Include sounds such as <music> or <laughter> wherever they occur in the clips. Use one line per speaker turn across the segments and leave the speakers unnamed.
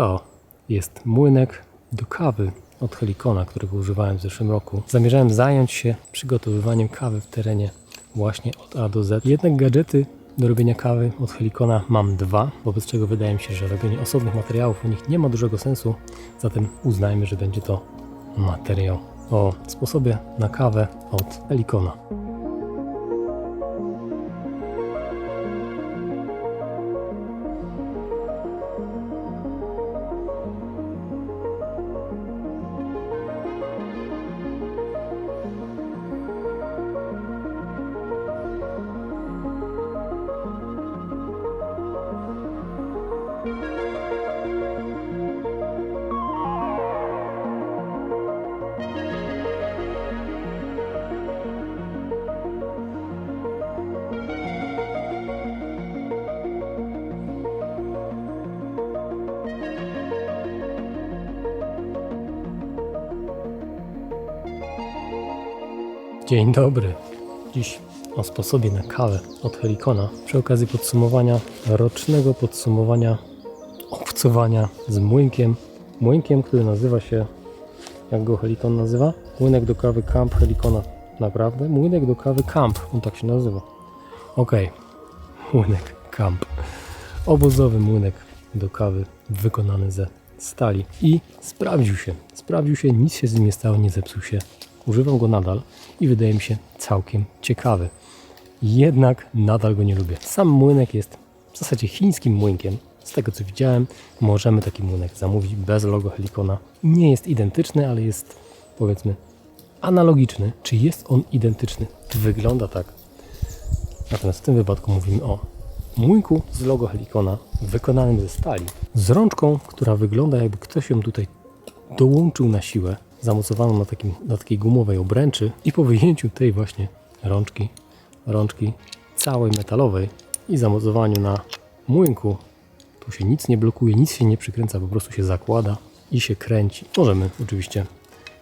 To jest młynek do kawy od Helikona, którego używałem w zeszłym roku. Zamierzałem zająć się przygotowywaniem kawy w terenie właśnie od A do Z. Jednak gadżety do robienia kawy od Helikona mam dwa, wobec czego wydaje mi się, że robienie osobnych materiałów o nich nie ma dużego sensu, zatem uznajmy, że będzie to materiał o sposobie na kawę od Helikona. Dzień dobry. Dziś o sposobie na kawę od Helikona przy okazji podsumowania rocznego podsumowania obcowania z młynkiem. Młynkiem, który nazywa się, jak go Helikon nazywa? Młynek do kawy Camp Helikona. Naprawdę? Młynek do kawy Camp, on tak się nazywa. Okej, młynek Camp. Obozowy młynek do kawy wykonany ze stali. I sprawdził się. Sprawdził się, nic się z nim nie stało, nie zepsuł się. Używam go nadal i wydaje mi się całkiem ciekawy. Jednak nadal go nie lubię. Sam młynek jest w zasadzie chińskim młynkiem. Z tego co widziałem, możemy taki młynek zamówić bez logo Helikona. Nie jest identyczny, ale jest powiedzmy analogiczny. Czy jest on identyczny? Wygląda tak. Natomiast w tym wypadku mówimy o młynku z logo Helikona wykonanym ze stali. Z rączką, która wygląda jakby ktoś ją tutaj dołączył na siłę, zamocowaną na, takim, na takiej gumowej obręczy i po wyjęciu tej właśnie rączki, rączki całej metalowej i zamocowaniu na młynku, tu się nic nie blokuje, nic się nie przykręca, po prostu się zakłada i się kręci. Możemy oczywiście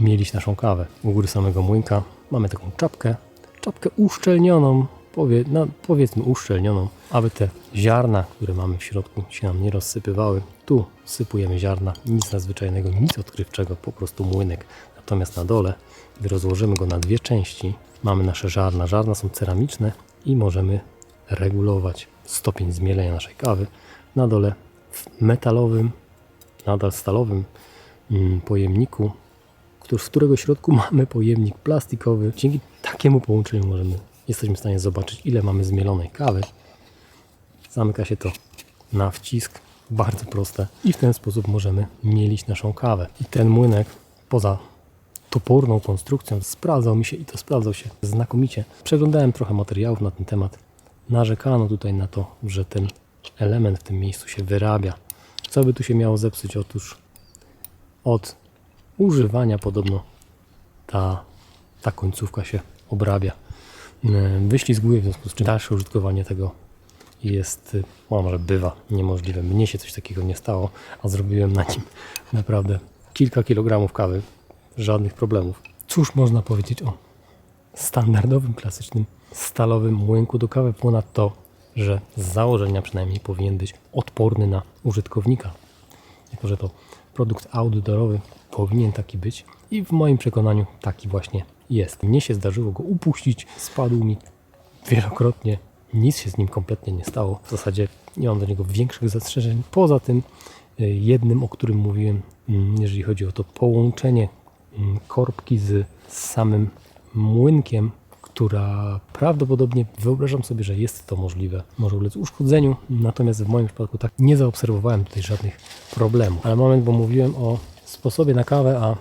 mielić naszą kawę. U góry samego młynka mamy taką czapkę, czapkę uszczelnioną, powie, no, powiedzmy uszczelnioną, aby te ziarna, które mamy w środku się nam nie rozsypywały. Tu sypujemy ziarna, nic nadzwyczajnego, nic odkrywczego, po prostu młynek. Natomiast na dole, gdy rozłożymy go na dwie części, mamy nasze żarna. Żarna są ceramiczne i możemy regulować stopień zmielenia naszej kawy. Na dole w metalowym, nadal stalowym mm, pojemniku, w którego środku <laughs> mamy pojemnik plastikowy. Dzięki takiemu połączeniu możemy, jesteśmy w stanie zobaczyć, ile mamy zmielonej kawy. Zamyka się to na wcisk, bardzo proste i w ten sposób możemy mielić naszą kawę. I ten młynek, poza toporną konstrukcją, sprawdzał mi się i to sprawdzał się znakomicie. Przeglądałem trochę materiałów na ten temat. Narzekano tutaj na to, że ten element w tym miejscu się wyrabia. Co by tu się miało zepsuć? Otóż od używania podobno ta, ta końcówka się obrabia. Yy, Wyślizguje, w związku z czym dalsze użytkowanie tego jest, y, o, może bywa niemożliwe. Mnie się coś takiego nie stało, a zrobiłem na nim <laughs> naprawdę kilka kilogramów kawy. Żadnych problemów. Cóż można powiedzieć o standardowym, klasycznym, stalowym młynku do kawy, ponad to, że z założenia przynajmniej powinien być odporny na użytkownika. Jako, że to produkt outdoorowy, powinien taki być i w moim przekonaniu taki właśnie jest. Mnie się zdarzyło go upuścić, spadł mi wielokrotnie, nic się z nim kompletnie nie stało. W zasadzie nie mam do niego większych zastrzeżeń. Poza tym y, jednym, o którym mówiłem, mm, jeżeli chodzi o to połączenie mm, korbki z samym młynkiem, która prawdopodobnie wyobrażam sobie, że jest to możliwe, może ulec uszkodzeniu, natomiast w moim przypadku tak nie zaobserwowałem tutaj żadnych problemów. Ale moment, bo mówiłem o sposobie na kawę, a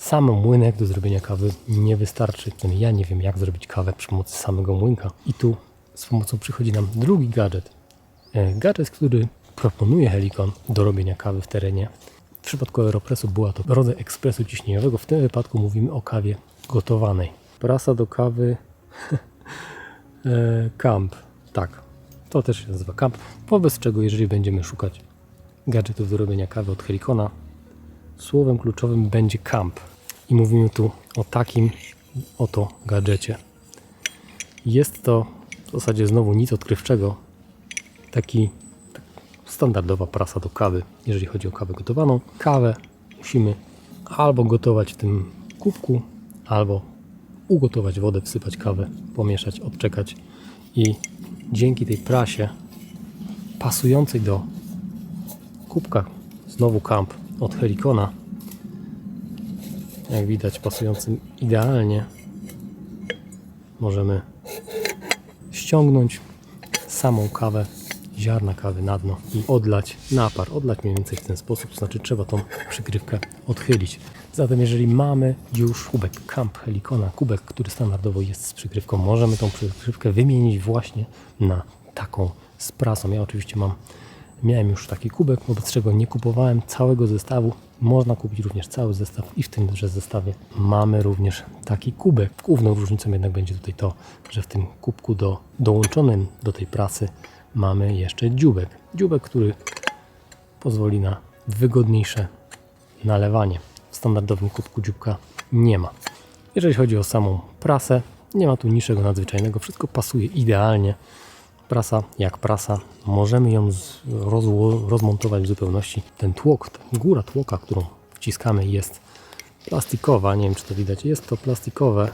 sam młynek do zrobienia kawy nie wystarczy. Ja nie wiem, jak zrobić kawę przy pomocy samego młynka. I tu z pomocą przychodzi nam drugi gadżet. E, Gadżet, który proponuje Helikon do robienia kawy w terenie. W przypadku Aeropressu była to rodzaj ekspresu ciśnieniowego. W tym wypadku mówimy o kawie gotowanej. Prasa do kawy <laughs> e, Camp. Tak, to też się nazywa Camp. Wobec czego, jeżeli będziemy szukać gadżetów do robienia kawy od Helikona, słowem kluczowym będzie Camp. I mówimy tu o takim oto gadżecie. Jest to w zasadzie znowu nic odkrywczego. Taki tak standardowa prasa do kawy, jeżeli chodzi o kawę gotowaną. Kawę musimy albo gotować w tym kubku, albo ugotować wodę, wsypać kawę, pomieszać, odczekać i dzięki tej prasie pasującej do kubka, znowu kamp od Helikona, jak widać pasującym idealnie, możemy ściągnąć samą kawę, ziarna kawy na dno i odlać napar, odlać mniej więcej w ten sposób, to znaczy trzeba tą przykrywkę odchylić. Zatem jeżeli mamy już kubek Camp Helikona, kubek, który standardowo jest z przykrywką, możemy tą przykrywkę wymienić właśnie na taką z prasą. Ja oczywiście mam, miałem już taki kubek, wobec czego nie kupowałem całego zestawu. Można kupić również cały zestaw i w tymże zestawie mamy również taki kubek. Główną różnicą jednak będzie tutaj to, że w tym kubku do, dołączonym do tej prasy mamy jeszcze dziubek. Dziubek, który pozwoli na wygodniejsze nalewanie. W standardowym kubku dzióbka nie ma. Jeżeli chodzi o samą prasę, nie ma tu niczego nadzwyczajnego, wszystko pasuje idealnie. Prasa jak prasa, możemy ją rozmontować w zupełności. Ten tłok, góra tłoka, którą wciskamy jest plastikowa, nie wiem czy to widać, jest to plastikowe,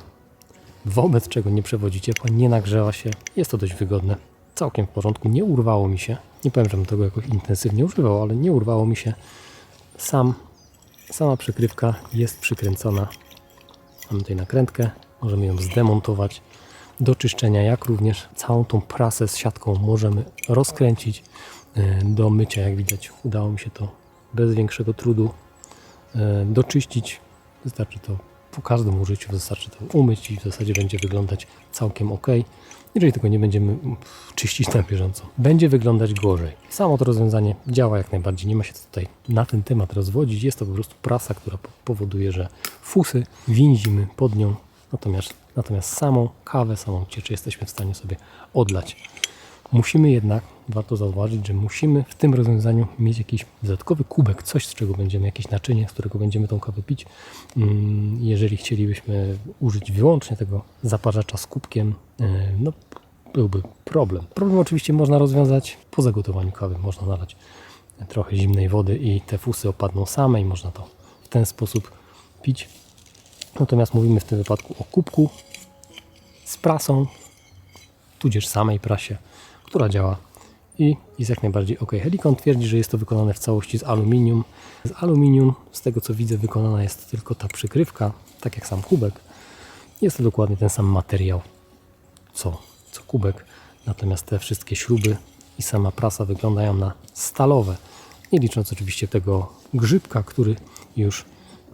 wobec czego nie przewodzi ciepła, nie nagrzewa się, jest to dość wygodne, całkiem w porządku, nie urwało mi się, nie powiem, żebym tego jakoś intensywnie używał, ale nie urwało mi się, sam, sama przykrywka jest przykręcona, mamy tutaj nakrętkę, możemy ją zdemontować do czyszczenia, jak również całą tą prasę z siatką możemy rozkręcić e, do mycia, jak widać udało mi się to bez większego trudu e, doczyścić, wystarczy to po każdym użyciu wystarczy to umyć i w zasadzie będzie wyglądać całkiem ok. Jeżeli tego nie będziemy czyścić na bieżąco, będzie wyglądać gorzej. Samo to rozwiązanie działa jak najbardziej, nie ma się tutaj na ten temat rozwodzić. Jest to po prostu prasa, która po- powoduje, że fusy więzimy pod nią, natomiast, natomiast samą kawę, samą cieczę jesteśmy w stanie sobie odlać. Musimy jednak, warto zauważyć, że musimy w tym rozwiązaniu mieć jakiś dodatkowy kubek, coś z czego będziemy, jakieś naczynie, z którego będziemy tą kawę pić. Mm, Jeżeli chcielibyśmy użyć wyłącznie tego zaparzacza z kubkiem, e, no byłby problem. Problem oczywiście można rozwiązać po zagotowaniu kawy. Można nalać trochę zimnej wody i te fusy opadną same i można to w ten sposób pić. Natomiast mówimy w tym wypadku o kubku z prasą, tudzież samej prasie, która działa i jest jak najbardziej ok. Helikon twierdzi, że jest to wykonane w całości z aluminium. Z aluminium, z tego co widzę, wykonana jest tylko ta przykrywka, tak jak sam kubek. Jest to dokładnie ten sam materiał, co, co kubek. Natomiast te wszystkie śruby i sama prasa wyglądają na stalowe. Nie licząc oczywiście tego grzybka, który już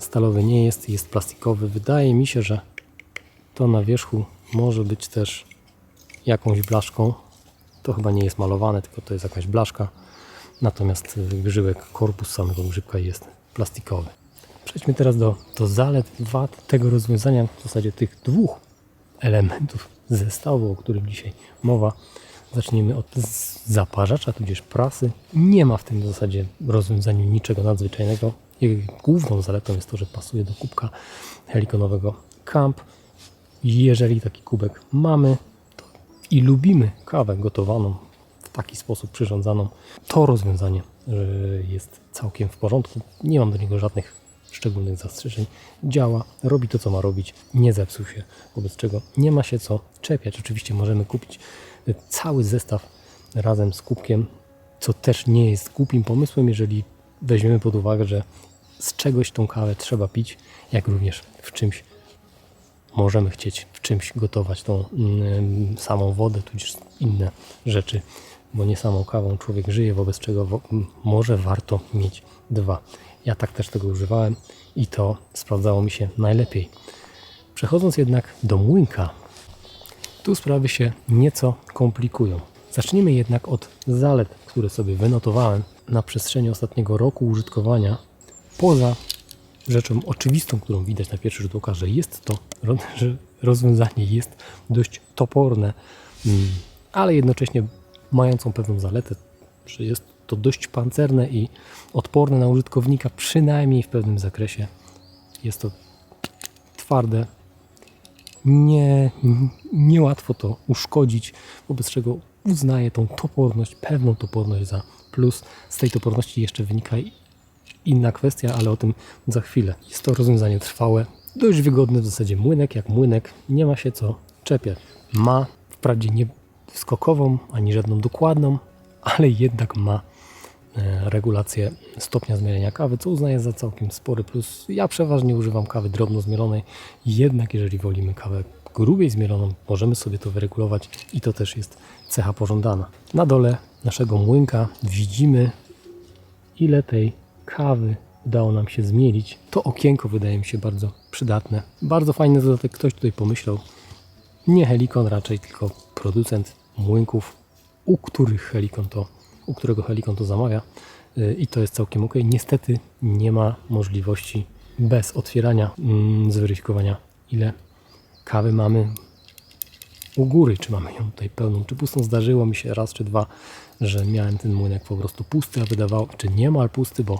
stalowy nie jest, jest plastikowy. Wydaje mi się, że to na wierzchu może być też jakąś blaszką. To chyba nie jest malowane, tylko to jest jakaś blaszka. Natomiast y, grzybek, korpus samego grzybka jest plastikowy. Przejdźmy teraz do, do zalet, wad tego rozwiązania, w zasadzie tych dwóch elementów zestawu, o którym dzisiaj mowa. Zacznijmy od zaparzacza, tudzież prasy. Nie ma w tym w zasadzie rozwiązaniu niczego nadzwyczajnego. Jej główną zaletą jest to, że pasuje do kubka helikonowego Camp. Jeżeli taki kubek mamy i lubimy kawę gotowaną w taki sposób przyrządzaną, to rozwiązanie y, jest całkiem w porządku. Nie mam do niego żadnych szczególnych zastrzeżeń. Działa, robi to, co ma robić, nie zepsuł się, wobec czego nie ma się co czepiać. Oczywiście możemy kupić y, cały zestaw razem z kubkiem, co też nie jest głupim pomysłem, jeżeli weźmiemy pod uwagę, że z czegoś tą kawę trzeba pić, jak również w czymś możemy chcieć w czymś gotować tą mm, samą wodę, tudzież inne rzeczy, bo nie samą kawą człowiek żyje, wobec czego wo- może warto mieć dwa. Ja tak też tego używałem i to sprawdzało mi się najlepiej. Przechodząc jednak do młynka, tu sprawy się nieco komplikują. Zacznijmy jednak od zalet, które sobie wynotowałem na przestrzeni ostatniego roku użytkowania. Poza rzeczą oczywistą, którą widać na pierwszy rzut oka, że jest to, że rozwiązanie jest dość toporne, mm, ale jednocześnie mającą pewną zaletę, że jest to dość pancerne i odporne na użytkownika, przynajmniej w pewnym zakresie. Jest to twarde, nie, niełatwo to uszkodzić, wobec czego uznaję tą toporność, pewną toporność za plus z tej toporności jeszcze wynika inna kwestia, ale o tym za chwilę. Jest to rozwiązanie trwałe, dość wygodne w zasadzie młynek jak młynek, nie ma się co czepiać. Ma wprawdzie nie skokową, ani żadną dokładną, ale jednak ma e, regulację stopnia zmielenia kawy, co uznaję za całkiem spory plus. Ja przeważnie używam kawy drobno zmielonej, jednak jeżeli wolimy kawę grubiej zmieloną, możemy sobie to wyregulować i to też jest cecha pożądana. Na dole naszego młynka widzimy ile tej kawy udało nam się zmielić. To okienko wydaje mi się bardzo przydatne. Bardzo fajny dodatek, ktoś tutaj pomyślał. Nie Helikon raczej, tylko producent młynków, u których Helikon to, u którego Helikon to zamawia. Yy, I to jest całkiem ok. Niestety nie ma możliwości bez otwierania mm, zweryfikowania ile kawy mamy u góry, czy mamy ją tutaj pełną, czy pustą. Zdarzyło mi się raz czy dwa, że miałem ten młynek po prostu pusty, a wydawało, czy niemal pusty, bo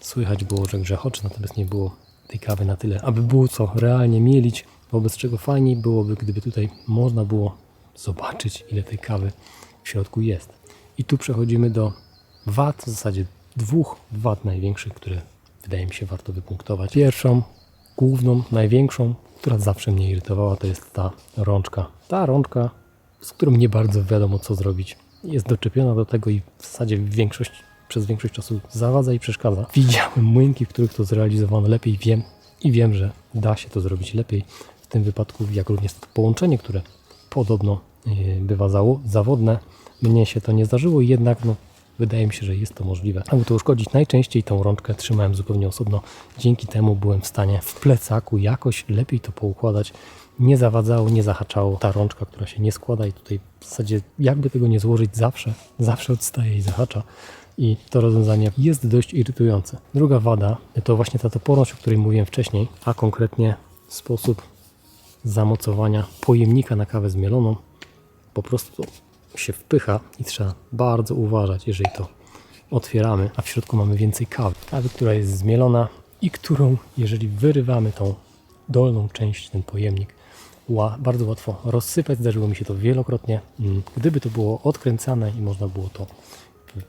słychać było, że grzechoczy, natomiast nie było tej kawy na tyle, aby było co realnie mielić, wobec czego fajniej byłoby, gdyby tutaj można było zobaczyć, ile tej kawy w środku jest. I tu przechodzimy do wad, w zasadzie dwóch wad największych, które wydaje mi się warto wypunktować. Pierwszą, główną, największą, która zawsze mnie irytowała, to jest ta rączka. Ta rączka, z którą nie bardzo wiadomo co zrobić. Jest doczepiona do tego i w zasadzie większość, przez większość czasu zawadza i przeszkadza. Widziałem młynki, w których to zrealizowano lepiej, wiem i wiem, że da się to zrobić lepiej. W tym wypadku, jak również to połączenie, które podobno yy, bywa zawodne. Mnie się to nie zdarzyło, jednak no, wydaje mi się, że jest to możliwe. Aby to uszkodzić, najczęściej tą rączkę trzymałem zupełnie osobno. Dzięki temu byłem w stanie w plecaku jakoś lepiej to poukładać. Nie zawadzało, nie zahaczało ta rączka, która się nie składa i tutaj w zasadzie jakby tego nie złożyć zawsze, zawsze odstaje i zahacza. I to rozwiązanie jest dość irytujące. Druga wada to właśnie ta toporność, o której mówiłem wcześniej, a konkretnie sposób zamocowania pojemnika na kawę zmieloną po prostu się wpycha i trzeba bardzo uważać, jeżeli to otwieramy, a w środku mamy więcej kawy. Kawy, która jest zmielona i którą, jeżeli wyrywamy tą dolną część, ten pojemnik, bardzo łatwo rozsypać. Zdarzyło mi się to wielokrotnie. Mm, Gdyby to było odkręcane i można było to w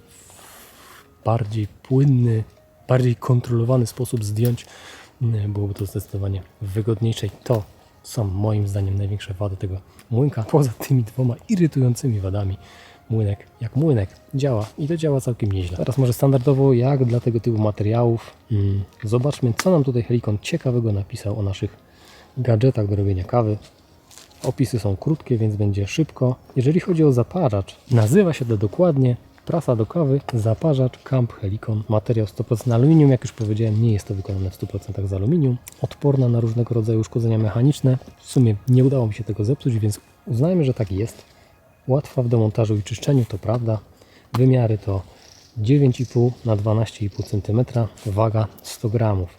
bardziej płynny, bardziej kontrolowany sposób zdjąć, mm, byłoby to zdecydowanie wygodniejsze. I to są moim zdaniem największe wady tego młynka. Poza tymi dwoma irytującymi wadami, młynek jak młynek działa i to działa całkiem nieźle. Teraz może standardowo jak dla tego typu materiałów. Mm, zobaczmy, co nam tutaj Helikon ciekawego napisał o naszych gadżetach do robienia kawy. Opisy są krótkie, więc będzie szybko. Jeżeli chodzi o zaparzacz, nazywa się to dokładnie prasa do kawy, zaparzacz Camp Helicon. Materiał 100% aluminium, jak już powiedziałem, nie jest to wykonane w 100% z aluminium. Odporna na różnego rodzaju uszkodzenia mechaniczne. W sumie nie udało mi się tego zepsuć, więc uznajmy, że tak jest. Łatwa w demontażu i czyszczeniu, to prawda. Wymiary to 9,5 na 12,5 cm, waga 100 gramów.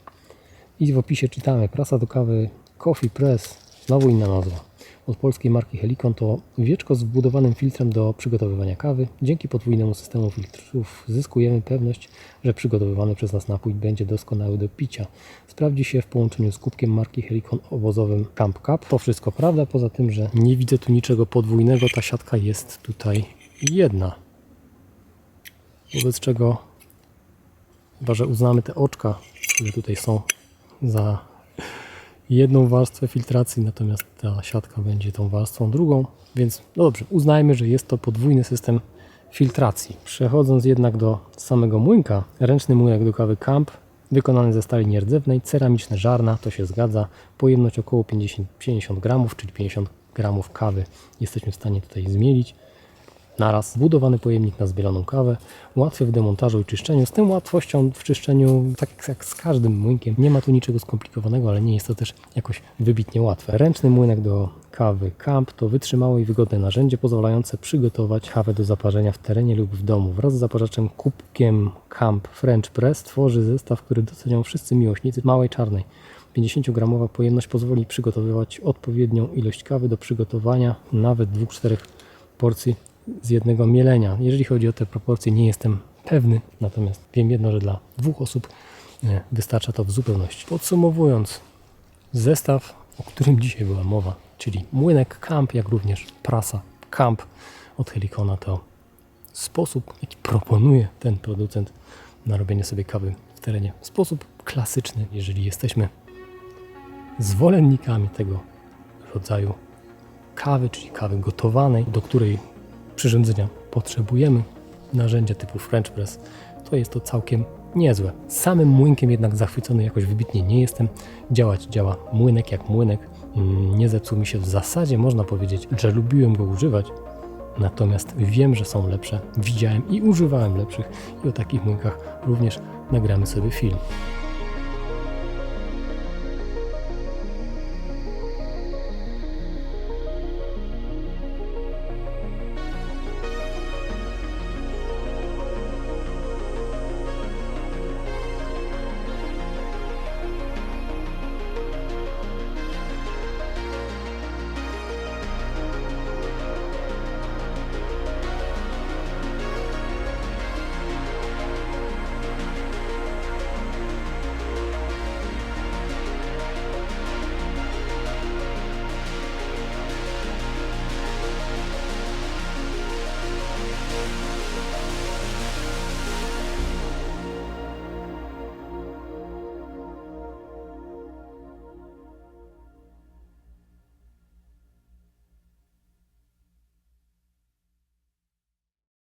I w opisie czytamy prasa do kawy Coffee Press, znowu inna nazwa. Od polskiej marki Helikon to wieczko z wbudowanym filtrem do przygotowywania kawy. Dzięki podwójnemu systemu filtrów zyskujemy pewność, że przygotowywany przez nas napój będzie doskonały do picia. Sprawdzi się w połączeniu z kubkiem marki Helikon obozowym Camp Cup. To wszystko prawda, poza tym, że nie widzę tu niczego podwójnego. Ta siatka jest tutaj jedna. Wobec czego chyba, że uznamy te oczka, które tutaj są za jedną warstwę filtracji, natomiast ta siatka będzie tą warstwą drugą, więc no dobrze, uznajmy, że jest to podwójny system filtracji. Przechodząc jednak do samego młynka, ręczny młynek do kawy Camp, wykonany ze stali nierdzewnej, ceramiczne żarna, to się zgadza, pojemność około 50, 50 gramów, czyli 50 gramów kawy jesteśmy w stanie tutaj zmielić naraz budowany pojemnik na zbieloną kawę, łatwy w demontażu i czyszczeniu. Z tą łatwością w czyszczeniu, tak jak z każdym młynkiem, nie ma tu niczego skomplikowanego, ale nie jest to też jakoś wybitnie łatwe. Ręczny młynek do kawy Camp to wytrzymałe i wygodne narzędzie pozwalające przygotować kawę do zaparzenia w terenie lub w domu. Wraz z zaparzaczem kubkiem Camp French Press tworzy zestaw, który docenią wszyscy miłośnicy małej czarnej. 50-gramowa pojemność pozwoli przygotowywać odpowiednią ilość kawy do przygotowania nawet 2-4 porcji z jednego mielenia. Jeżeli chodzi o te proporcje, nie jestem pewny, natomiast wiem jedno, że dla dwóch osób e, wystarcza to w zupełności. Podsumowując, zestaw, o którym dzisiaj była mowa, czyli młynek Camp, jak również prasa Camp od Helikona to sposób, jaki proponuje ten producent na robienie sobie kawy w terenie. Sposób klasyczny, jeżeli jesteśmy zwolennikami tego rodzaju kawy, czyli kawy gotowanej, do której przyrządzenia potrzebujemy narzędzia typu French Press, to jest to całkiem niezłe. Samym młynkiem jednak zachwycony jakoś wybitnie nie jestem. Działać działa młynek jak młynek. Mm, Nie zepsuł mi się w zasadzie, można powiedzieć, że lubiłem go używać. Natomiast wiem, że są lepsze. Widziałem i używałem lepszych i o takich młynkach również nagramy sobie film.